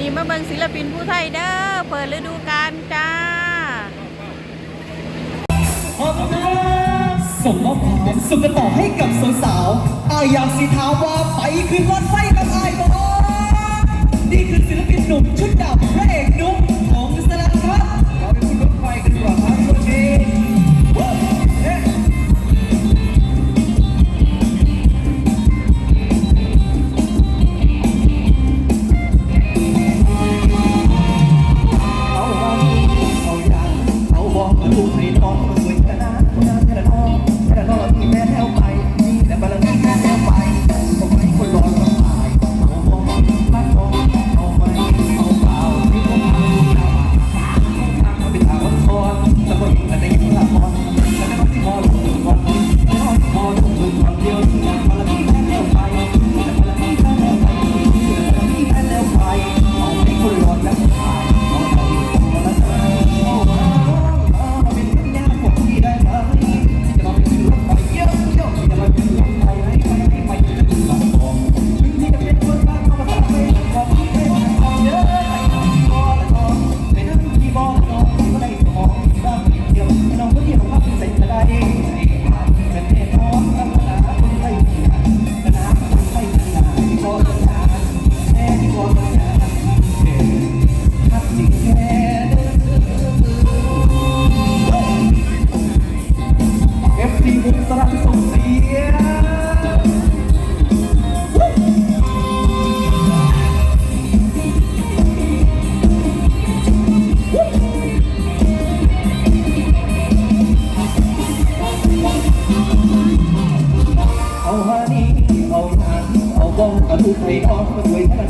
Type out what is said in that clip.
นี้มาเบิ่งศิลปินผู้ไทยเด้อเปิดฤดูกาลจ้าสุณส่งมอบความสุขกัต่อให้กับสาวๆอายอยาสีเท้าว่าไปคืนวันไฟกับอายบอนี่คือศิลปิน sleep on พูดไม่ออกมาด้วยท่า